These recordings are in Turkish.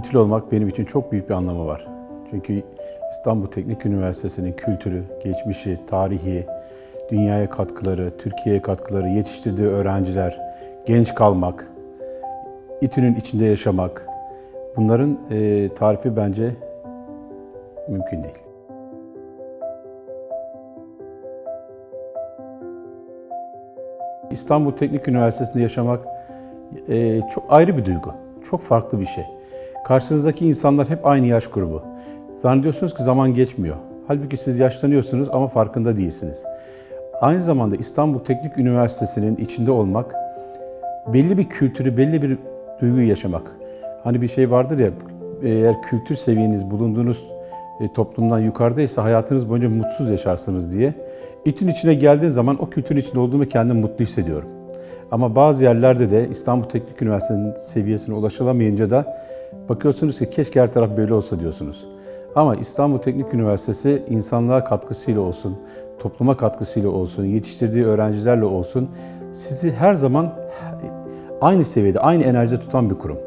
İTÜ'lü olmak benim için çok büyük bir anlamı var. Çünkü İstanbul Teknik Üniversitesi'nin kültürü, geçmişi, tarihi, dünyaya katkıları, Türkiye'ye katkıları, yetiştirdiği öğrenciler, genç kalmak, İTÜ'nün içinde yaşamak, bunların e, tarifi bence mümkün değil. İstanbul Teknik Üniversitesi'nde yaşamak e, çok ayrı bir duygu. Çok farklı bir şey. Karşınızdaki insanlar hep aynı yaş grubu. Zannediyorsunuz ki zaman geçmiyor. Halbuki siz yaşlanıyorsunuz ama farkında değilsiniz. Aynı zamanda İstanbul Teknik Üniversitesi'nin içinde olmak, belli bir kültürü, belli bir duyguyu yaşamak. Hani bir şey vardır ya, eğer kültür seviyeniz bulunduğunuz e, toplumdan yukarıdaysa hayatınız boyunca mutsuz yaşarsınız diye. İTÜ'nün içine geldiğin zaman o kültürün içinde olduğumu kendimi mutlu hissediyorum. Ama bazı yerlerde de İstanbul Teknik Üniversitesi'nin seviyesine ulaşılamayınca da bakıyorsunuz ki keşke her taraf böyle olsa diyorsunuz. Ama İstanbul Teknik Üniversitesi insanlığa katkısıyla olsun, topluma katkısıyla olsun, yetiştirdiği öğrencilerle olsun sizi her zaman aynı seviyede, aynı enerjide tutan bir kurum.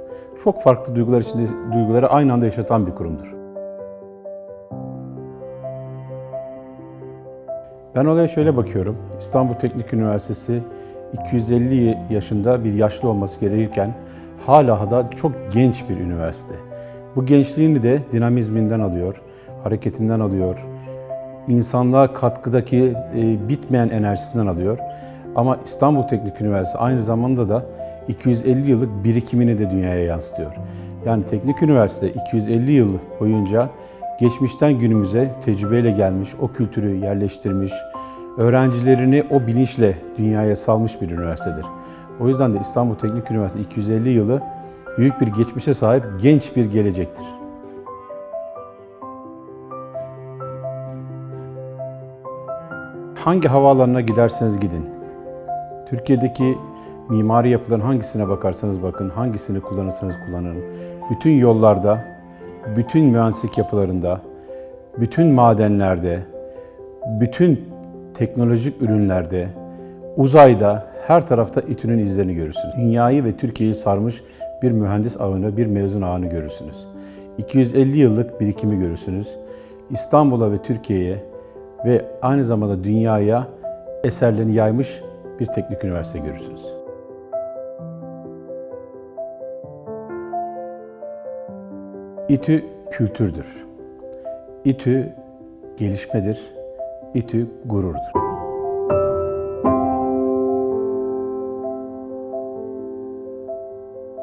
Çok farklı duygular içinde duyguları aynı anda yaşatan bir kurumdur. Ben olaya şöyle bakıyorum. İstanbul Teknik Üniversitesi 250 yaşında bir yaşlı olması gerekirken hala da çok genç bir üniversite. Bu gençliğini de dinamizminden alıyor, hareketinden alıyor, insanlığa katkıdaki e, bitmeyen enerjisinden alıyor. Ama İstanbul Teknik Üniversitesi aynı zamanda da 250 yıllık birikimini de dünyaya yansıtıyor. Yani Teknik Üniversite 250 yıl boyunca geçmişten günümüze tecrübeyle gelmiş, o kültürü yerleştirmiş, öğrencilerini o bilinçle dünyaya salmış bir üniversitedir. O yüzden de İstanbul Teknik Üniversitesi 250 yılı büyük bir geçmişe sahip genç bir gelecektir. Hangi havaalanına giderseniz gidin, Türkiye'deki mimari yapıların hangisine bakarsanız bakın, hangisini kullanırsanız kullanın, bütün yollarda, bütün mühendislik yapılarında, bütün madenlerde, bütün teknolojik ürünlerde, uzayda, her tarafta İTÜ'nün izlerini görürsünüz. Dünyayı ve Türkiye'yi sarmış bir mühendis ağını, bir mezun ağını görürsünüz. 250 yıllık birikimi görürsünüz. İstanbul'a ve Türkiye'ye ve aynı zamanda dünyaya eserlerini yaymış bir teknik üniversite görürsünüz. İTÜ kültürdür. İTÜ gelişmedir. İTÜ gururdur.